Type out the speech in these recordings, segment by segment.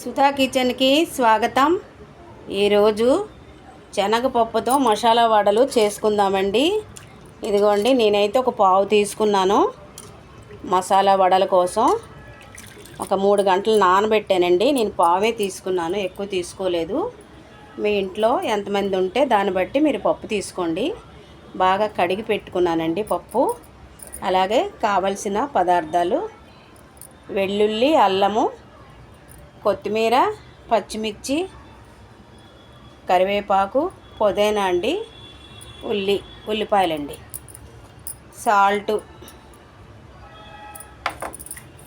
సుధా కిచెన్కి స్వాగతం. ఈరోజు శనగపప్పుతో మసాలా వడలు చేసుకుందామండి. ఇదిగోండి నేనైతే ఒక పావు తీసుకున్నాను మసాలా వడల కోసం. ఒక మూడు గంటలు నానబెట్టానండి. నేను పావే తీసుకున్నాను ఎక్కువ తీసుకోలేదు. మీ ఇంట్లో ఎంతమంది ఉంటే దాన్ని బట్టి మీరు పప్పు తీసుకోండి. బాగా కడిగి పెట్టుకున్నానండి పప్పు. అలాగే కావలసిన పదార్థాలు వెల్లుల్లి అల్లము కొత్తిమీర పచ్చిమిర్చి కరివేపాకు పుదీనా అండి ఉల్లి ఉల్లిపాయలండి. సాల్టు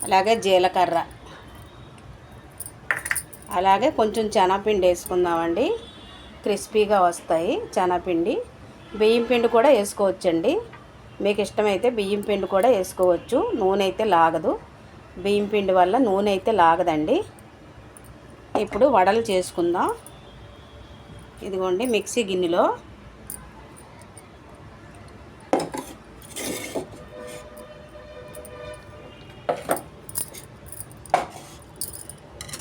అలాగే జీలకర్ర. అలాగే కొంచెం శనగపిండి వేసుకుందామండి. క్రిస్పీగా వస్తాయి శనగపిండి బియ్యం పిండి కూడా వేసుకోవచ్చండి. మీకు ఇష్టమైతే బియ్యం పిండి కూడా వేసుకోవచ్చు. నూనె అయితే లాగదు. బియ్యం పిండి వల్ల నూనె అయితే లాగదండి. ఇప్పుడు వడలు చేసుకుందాం. ఇదిగోండి మిక్సీ గిన్నెలో.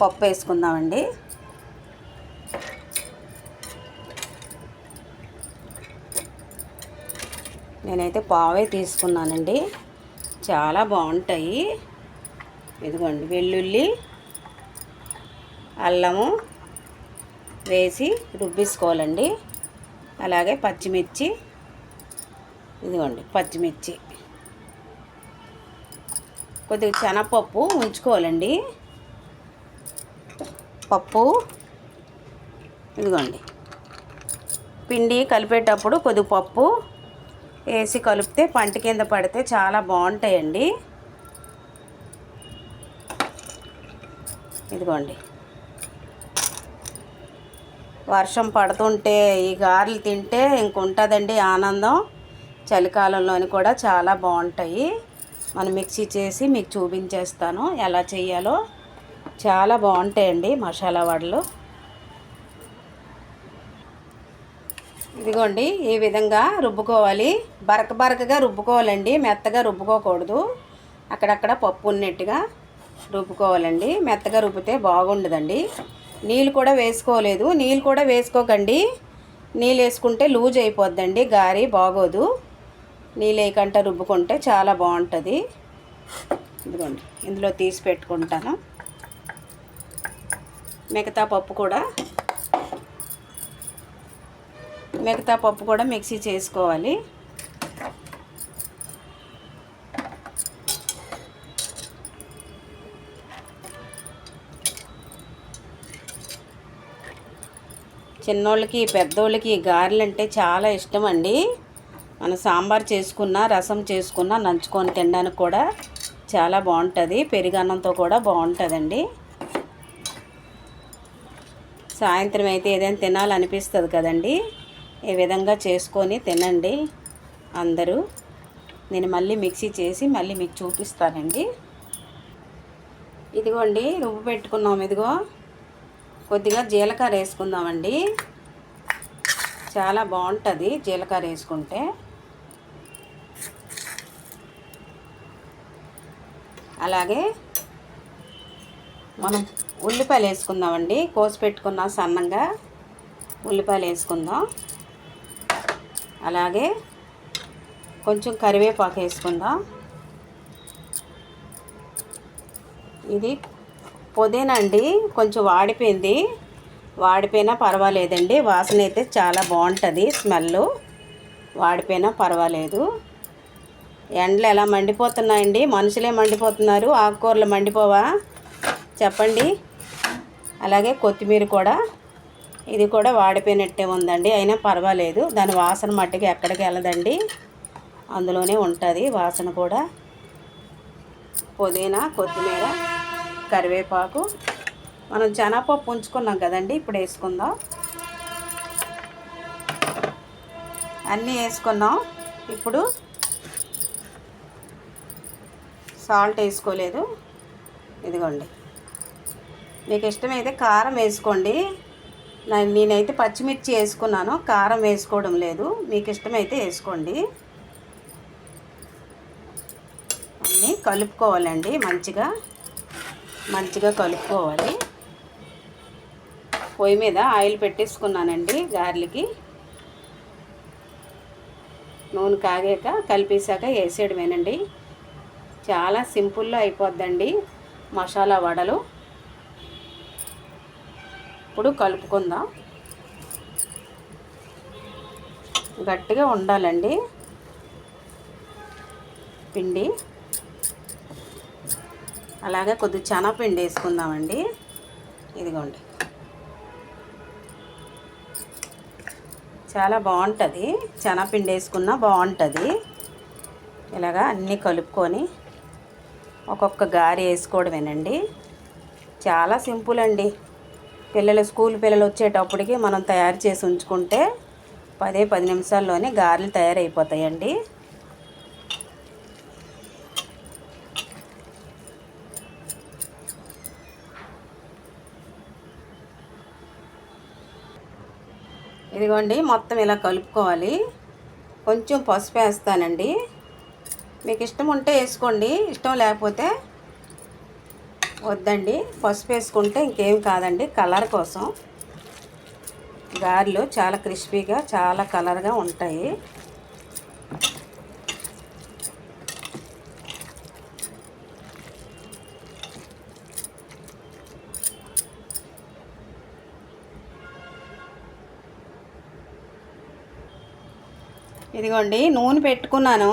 పప్పు వేసుకుందామండి. నేనైతే పావే తీసుకున్నానండి. చాలా బాగుంటాయి. ఇదిగోండి వెల్లుల్లి అల్లము వేసి రుబ్బిసుకోవాలండి. అలాగే పచ్చిమిర్చి ఇదిగోండి పచ్చిమిర్చి. కొద్దిగా శనగపప్పు ఉంచుకోవాలండి. పప్పు ఇదిగోండి. పిండి కలిపేటప్పుడు కొద్దిగా పప్పు వేసి కలిపితే పంట కింద పడితే చాలా బాగుంటాయండి. ఇదిగోండి. వర్షం పడుతుంటే ఈ గారెలు తింటే ఇంకుంటుందండి ఆనందం. చలికాలంలోని కూడా చాలా బాగుంటాయి. మనం మిక్సీ చేసి మీకు చూపించేస్తాను ఎలా చేయాలో. చాలా బాగుంటాయండి మసాలా వడలు. ఇదిగోండి ఈ విధంగా రుబ్బుకోవాలి. బరక బరకగా రుబ్బుకోవాలండి. మెత్తగా రుబ్బుకోకూడదు. అక్కడక్కడ పప్పు ఉన్నట్టుగా రుబ్బుకోవాలండి. మెత్తగా రుబ్బితే బాగుండదండి. నీళ్ళు కూడా వేసుకోలేదు. నీళ్ళు కూడా వేసుకోకండి. నీళ్ళు వేసుకుంటే లూజ్ అయిపోద్దండి. గారి బాగోదు. నీళ్ళు వేయకంట రుబ్బుకుంటే చాలా బాగుంటుంది. ఇదిగోండి. ఇందులో తీసి పెట్టుకుంటాను. మిగతా పప్పు కూడా మిగతా పప్పు కూడా మిక్సీ చేసుకోవాలి. చిన్నోళ్ళకి పెద్దోళ్ళకి గారెలు అంటే చాలా ఇష్టం అండి మనం సాంబార్ చేసుకున్న రసం చేసుకున్న నంచుకొని తినడానికి కూడా చాలా బాగుంటుంది. పెరుగన్నంతో కూడా బాగుంటుందండి. సాయంత్రం అయితే ఏదైనా తినాలనిపిస్తుంది కదండి. ఈ విధంగా చేసుకొని తినండి అందరూ. నేను మళ్ళీ మిక్సీ చేసి మళ్ళీ మీకు చూపిస్తానండి. ఇదిగోండి రుబ్బు పెట్టుకున్నాం ఇదిగో. కొద్దిగా జీలకర్ర వేసుకుందామండి. చాలా బాగుంటుంది జీలకర్ర వేసుకుంటే. అలాగే మనం ఉల్లిపాయలు వేసుకుందామండి. కోసి పెట్టుకున్నాం సన్నంగా ఉల్లిపాయలు వేసుకుందాం. అలాగే కొంచెం కరివేపాకు వేసుకుందాం. ఇది పుదీనా అండి కొంచెం వాడిపోయింది. వాడిపోయినా పర్వాలేదండి. వాసన అయితే చాలా బాగుంటుంది స్మెల్ వాడిపోయినా పర్వాలేదు. ఎండలు ఎలా మండిపోతున్నాయండి? మనుషులే మండిపోతున్నారు. ఆకుకూరలు మండిపోవా? చెప్పండి. అలాగే కొత్తిమీర కూడా. ఇది కూడా వాడిపోయినట్టే ఉందండి. అయినా పర్వాలేదు. దాని వాసన మట్టికి ఎక్కడికి వెళ్ళదండి. అందులోనే ఉంటుంది వాసన కూడా. పుదీనా కొత్తిమీర. కరివేపాకు. మనం శనగపప్పు ఉంచుకున్నాం కదండి ఇప్పుడు వేసుకుందాం. అన్నీ వేసుకున్నాం. ఇప్పుడు సాల్ట్ వేసుకోలేదు. ఇదిగోండి. మీకు ఇష్టమైతే కారం వేసుకోండి. నేనైతే పచ్చిమిర్చి వేసుకున్నాను కారం వేసుకోవడం లేదు. మీకు ఇష్టమైతే వేసుకోండి. అన్నీ కలుపుకోవాలండి మంచిగా. మంచిగా కలుపుకోవాలి. పొయ్యి మీద ఆయిల్ పెట్టేసుకున్నానండి గార్లకి నూనె కాగాక కలిపేశాక వేసేయడమేనండి. చాలా సింపుల్లో అయిపోద్దండి మసాలా వడలు. ఇప్పుడు కలుపుకుందాం. గట్టిగా ఉండాలండి. పిండి. అలాగే కొద్దిగా శనగపిండి వేసుకుందామండి. ఇదిగోండి. చాలా బాగుంటుంది. శనగపిండి వేసుకున్నా బాగుంటుంది. ఇలాగా అన్నీ కలుపుకొని ఒక్కొక్క గారి వేసుకోవడమేనండి. చాలా సింపుల్ అండి. పిల్లలు స్కూల్ పిల్లలు వచ్చేటప్పటికి మనం తయారు చేసి ఉంచుకుంటే పదే పది నిమిషాల్లోనే గారెలు తయారైపోతాయండి. ఇదిగోండి మొత్తం ఇలా కలుపుకోవాలి. కొంచెం పసుపు వేస్తానండి. మీకు ఇష్టం ఉంటే వేసుకోండి ఇష్టం లేకపోతే వద్దండి. పసుపు వేసుకుంటే ఇంకేం కాదండి కలర్ కోసం. గారెలు చాలా క్రిస్పీగా చాలా కలర్గా ఉంటాయి. ఇదిగోండి నూనె పెట్టుకున్నాను.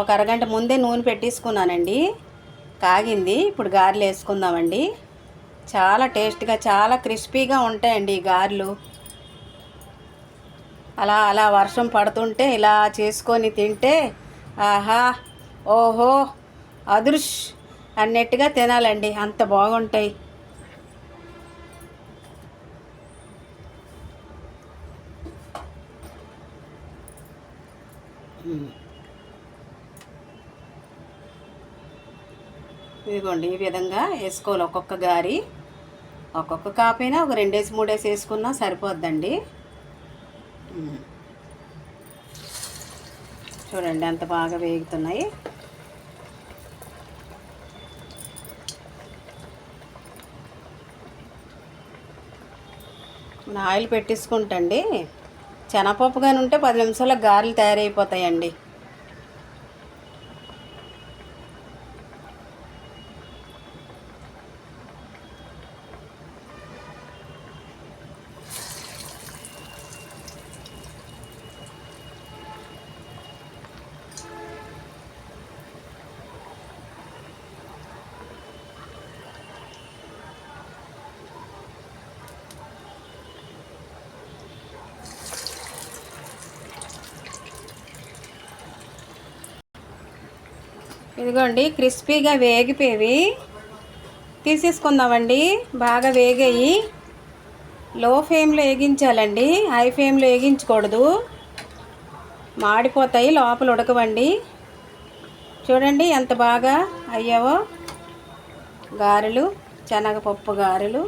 ఒక అరగంట ముందే నూనె పెట్టేసుకున్నానండి. కాగింది ఇప్పుడు గారెలు వేసుకుందామండి. చాలా టేస్ట్గా చాలా క్రిస్పీగా ఉంటాయండి ఈ గారెలు. అలా అలా వర్షం పడుతుంటే ఇలా చేసుకొని తింటే ఆహా ఓహో అదృష్ అన్నట్టుగా తినాలండి. అంత బాగుంటాయి. ఇదిగోండి ఈ విధంగా వేసుకోవాలి. ఒక్కొక్క గారి ఒక్కొక్క కాపైనా ఒక రెండేసి మూడేసి వేసుకున్నా సరిపోద్దండి. చూడండి ఎంత బాగా వేగుతున్నాయి. ఆయిల్ పెట్టేసుకుంటండి. శనగపప్పు కానీ ఉంటే పది నిమిషాల గారెలు తయారైపోతాయండి. ఇదిగోండి క్రిస్పీగా వేగిపోయి తీసేసుకుందామండి బాగా వేగాయి. లో ఫ్లేమ్లో వేగించాలండి హై ఫ్లేమ్లో వేగించకూడదు. మాడిపోతాయి లోపల ఉడకవండి. చూడండి ఎంత బాగా అయ్యావో. గారెలు శనగపప్పు గారెలు.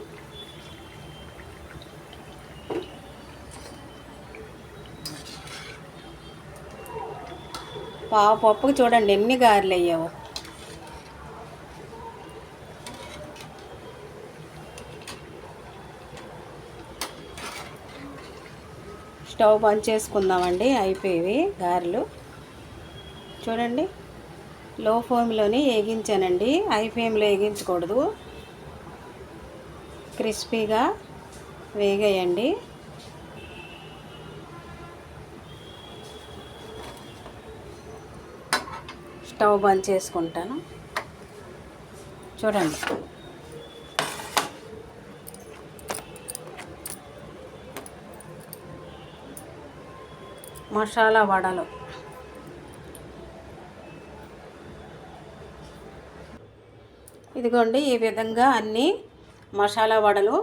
పావు పప్పుకి చూడండి ఎన్ని గారెలు అయ్యావు. స్టవ్ బంద్ చేసుకుందామండి అయిపోయేవి గారెలు. చూడండి లో ఫ్లేమ్లోనే వేగించానండి హై ఫ్లేమ్లో వేగించకూడదు. క్రిస్పీగా వేగేయండి. స్టవ్ బంద్ చేసుకుంటాను. చూడండి. మసాలా వడలు. ఇదిగోండి ఈ విధంగా అన్నీ మసాలా వడలు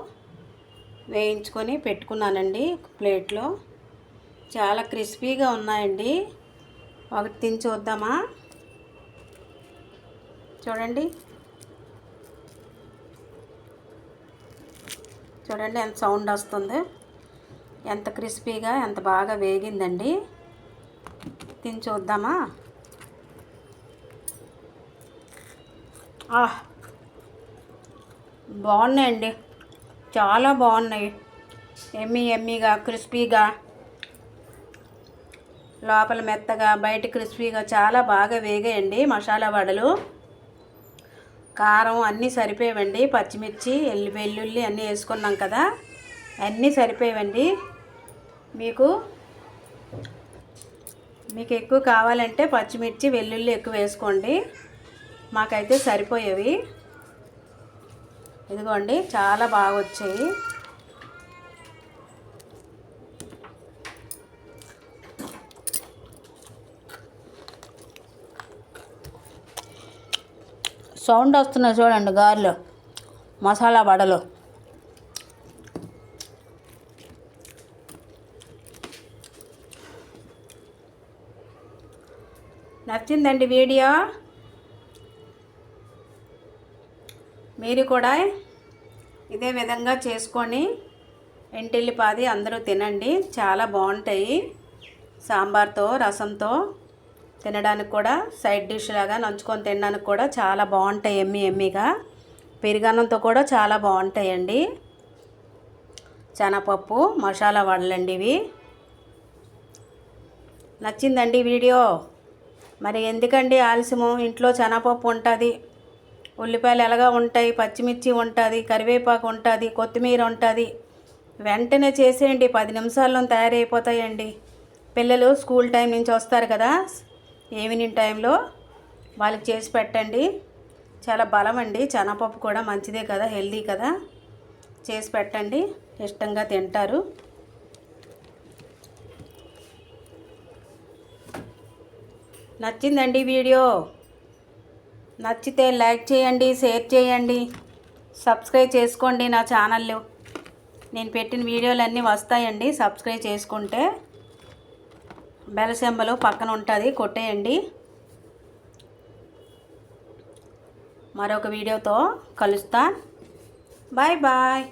వేయించుకొని పెట్టుకున్నానండి ప్లేట్లో. చాలా క్రిస్పీగా ఉన్నాయండి. ఒకటి తిని చూద్దామా? చూడండి. చూడండి ఎంత సౌండ్ వస్తుంది. ఎంత క్రిస్పీగా ఎంత బాగా వేగిందండి. తిని చూద్దామా? బాగున్నాయండి. చాలా బాగున్నాయి. ఎమ్మీ ఎమ్మీగా క్రిస్పీగా. లోపల మెత్తగా బయట క్రిస్పీగా చాలా బాగా వేగాయండి మసాలా వడలు. కారం అన్నీ సరిపోయేవండి పచ్చిమిర్చి ఎల్లి వెల్లుల్లి అన్నీ వేసుకున్నాం కదా. అన్నీ సరిపోయేవండి. మీకు మీకు ఎక్కువ కావాలంటే పచ్చిమిర్చి వెల్లుల్లి ఎక్కువ వేసుకోండి. మాకైతే సరిపోయేవి. ఇదిగోండి చాలా బాగా వచ్చాయి సౌండ్ వస్తున్నాయి చూడండి గారెలు మసాలా వడలు. నచ్చిందండి వీడియో? మీరు కూడా ఇదే విధంగా చేసుకొని ఎంటిల్లిపాది అందరూ తినండి. చాలా బాగుంటాయి సాంబార్తో రసంతో. తినడానికి కూడా సైడ్ డిష్ లాగా నంచుకొని తినడానికి కూడా చాలా బాగుంటాయి ఎమ్మి ఎమ్మిగా. పెరుగన్నంతో కూడా చాలా బాగుంటాయండి. శనగపప్పు మసాలా వడలండి ఇవి. నచ్చిందండి వీడియో. మరి ఎందుకండి ఆలస్యము? ఇంట్లో శనగపప్పు ఉంటుంది ఉల్లిపాయలు ఎలాగా ఉంటాయి పచ్చిమిర్చి ఉంటుంది కరివేపాకు ఉంటుంది కొత్తిమీర ఉంటుంది. వెంటనే చేసేయండి పది నిమిషాల్లో తయారైపోతాయండి. పిల్లలు స్కూల్ టైం నుంచి వస్తారు కదా ఈవినింగ్ టైంలో వాళ్ళకి చేసి పెట్టండి. చాలా బలం అండి శనగపప్పు కూడా మంచిదే కదా హెల్దీ కదా. చేసి పెట్టండి. ఇష్టంగా తింటారు. నచ్చిందండి వీడియో? నచ్చితే లైక్ చేయండి షేర్ చేయండి సబ్స్క్రైబ్ చేసుకోండి నా ఛానల్లో నేను పెట్టిన వీడియోలు అన్నీ వస్తాయండి సబ్స్క్రైబ్ చేసుకుంటే. బెలసెంబలు పక్కన ఉంటుంది కొట్టేయండి. మరొక వీడియోతో కలుస్తా. Bye bye.